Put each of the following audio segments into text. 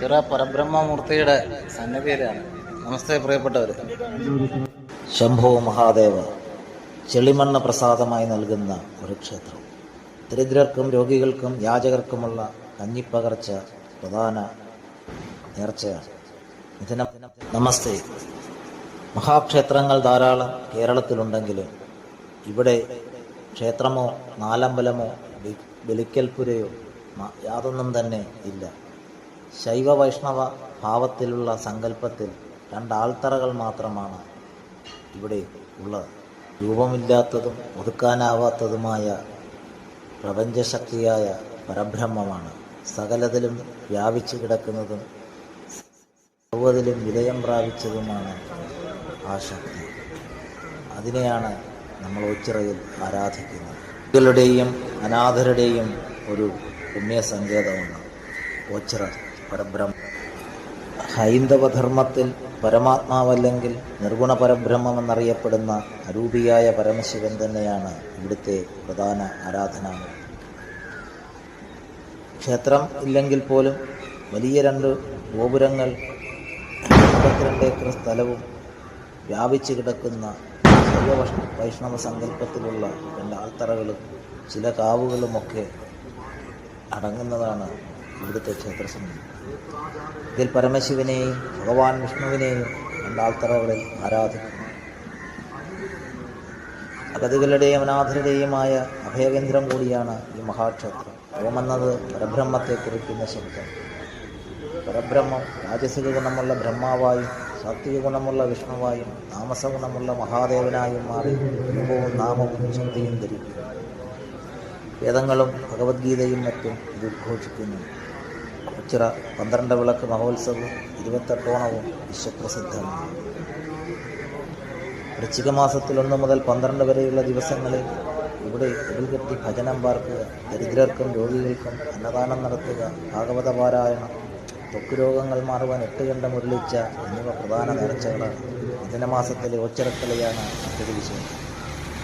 ചിറ പരബ്രഹ്മമൂർത്തിയുടെ സന്നിധിയിലാണ്. നമസ്തേ പ്രിയപ്പെട്ടവർ ശംഭോ മഹാദേവ ചെളിമണ്ണ പ്രസാദമായി നൽകുന്ന ഒരു ക്ഷേത്രം. ദരിദ്രർക്കും രോഗികൾക്കും യാചകർക്കുമുള്ള കഞ്ഞിപ്പകർച്ച പ്രധാന നേർച്ചയാണ്. ഇതിന നമസ്തേ. മഹാക്ഷേത്രങ്ങൾ ധാരാളം കേരളത്തിലുണ്ടെങ്കിലും ഇവിടെ ക്ഷേത്രമോ നാലമ്പലമോ ബലിക്കൽപുരയോ യാതൊന്നും തന്നെ ഇല്ല. ശൈവ വൈഷ്ണവ ഭാവത്തിലുള്ള സങ്കല്പത്തിൽ രണ്ടാൾത്തറകൾ മാത്രമാണ് ഇവിടെ ഉള്ളത്. രൂപമില്ലാത്തതും ഒതുക്കാനാവാത്തതുമായ പ്രപഞ്ചശക്തിയായ പരബ്രഹ്മമാണ്. സകലതിലും വ്യാപിച്ചു കിടക്കുന്നതും സർവതിലും വിലയം പ്രാപിച്ചതുമാണ് ആ ശക്തി. അതിനെയാണ് നമ്മൾ ഒച്ചിറയിൽ ആരാധിക്കുന്നത്. കുട്ടികളുടെയും അനാഥരുടെയും ഒരു പുണ്യസങ്കേതമാണ് ഓച്ചിറ പരബ്രഹ്മ. ഹൈന്ദവധർമ്മത്തിൽ പരമാത്മാവല്ലെങ്കിൽ നിർഗുണ പരബ്രഹ്മം എന്നറിയപ്പെടുന്ന അരൂപിയായ പരമശിവൻ തന്നെയാണ് ഇവിടുത്തെ പ്രധാന ആരാധനാമൂർത്തി ക്ഷേത്രം ഇല്ലെങ്കിൽ പോലും വലിയ രണ്ട് ഗോപുരങ്ങൾ മുപ്പത്തിരണ്ട് ഏക്കർ സ്ഥലവും വ്യാപിച്ചു കിടക്കുന്ന ശൈവ വൈഷ്ണവ സങ്കല്പത്തിലുള്ള രണ്ട് ആൾത്തറകളും ചില കാവുകളുമൊക്കെ അടങ്ങുന്നതാണ് ഇവിടുത്തെ ക്ഷേത്രസമിതി. ഇതിൽ പരമശിവനെയും ഭഗവാൻ വിഷ്ണുവിനെയും രണ്ടാൾത്തറകളിൽ ആരാധിക്കുന്നു അഗതികളുടെയും അനാഥരുടെയുമായ അഭയകേന്ദ്രം കൂടിയാണ് ഈ മഹാക്ഷേത്രം. ഓമെന്നത് പരബ്രഹ്മത്തെ കുറിക്കുന്ന ശബ്ദം. പരബ്രഹ്മം രാജസിക ഗുണമുള്ള ബ്രഹ്മാവായും സാത്വിക ഗുണമുള്ള വിഷ്ണുവായും താമസ ഗുണമുള്ള മഹാദേവനായും മാറി രൂപവും നാമവും ശക്തിയും ധരിക്കും വേദങ്ങളും ഭഗവത്ഗീതയും മറ്റും ഇത് ഉദ്ഘോഷിക്കുന്നു. ഉച്ചിറ പന്ത്രണ്ട് വിളക്ക് മഹോത്സവം ഇരുപത്തെട്ടോണവും വിശ്വപ്രസിദ്ധമാണ്. വൃശ്ചിക മാസത്തിൽ ഒന്ന് മുതൽ പന്ത്രണ്ട് വരെയുള്ള ദിവസങ്ങളിൽ ഇവിടെ ഉരുൾകെട്ടി ഭജനം പാർക്കുക ദരിദ്രർക്കും രോഗികൾക്കും അന്നദാനം നടത്തുക ഭാഗവത പാരായണം തൊക്കു രോഗങ്ങൾ മാറുവാൻ എട്ട് കണ്ട മുരളിച്ച എന്നിവ പ്രധാന നേർച്ചകളാണ്. മിഥുനമാസത്തിലെ ഒച്ചിറക്കളിയാണ് മറ്റൊരു വിഷയം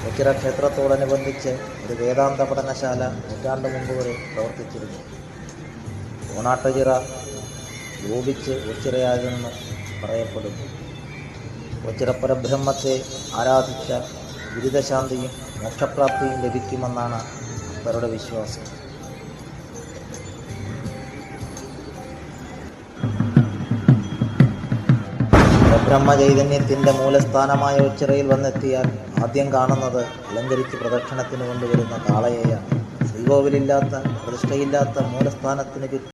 ഒച്ചിറ ക്ഷേത്രത്തോടനുബന്ധിച്ച് ഒരു വേദാന്ത പഠനശാല നൂറ്റാണ്ട് മുമ്പ് വരെ പ്രവർത്തിച്ചിരുന്നു. ഓണാട്ടുചിറ രൂപിച്ച് ഒച്ചിറയാകുമെന്ന് പറയപ്പെടുന്നു. ഒച്ചിറപ്പരബ്രഹ്മത്തെ ആരാധിച്ച ദുരിതശാന്തിയും മോക്ഷപ്രാപ്തിയും ലഭിക്കുമെന്നാണ് അവരുടെ വിശ്വാസം. ബ്രഹ്മചൈതന്യത്തിന്റെ മൂലസ്ഥാനമായ ഉച്ചിറയിൽ വന്നെത്തിയാൽ ആദ്യം കാണുന്നത് അലങ്കരിച്ച് പ്രദക്ഷിണത്തിന് കൊണ്ടുവരുന്ന കാളയെയാണ്. ശ്രീകോവിലില്ലാത്ത പ്രതിഷ്ഠയില്ലാത്ത മൂലസ്ഥാനത്തിന് ചുറ്റും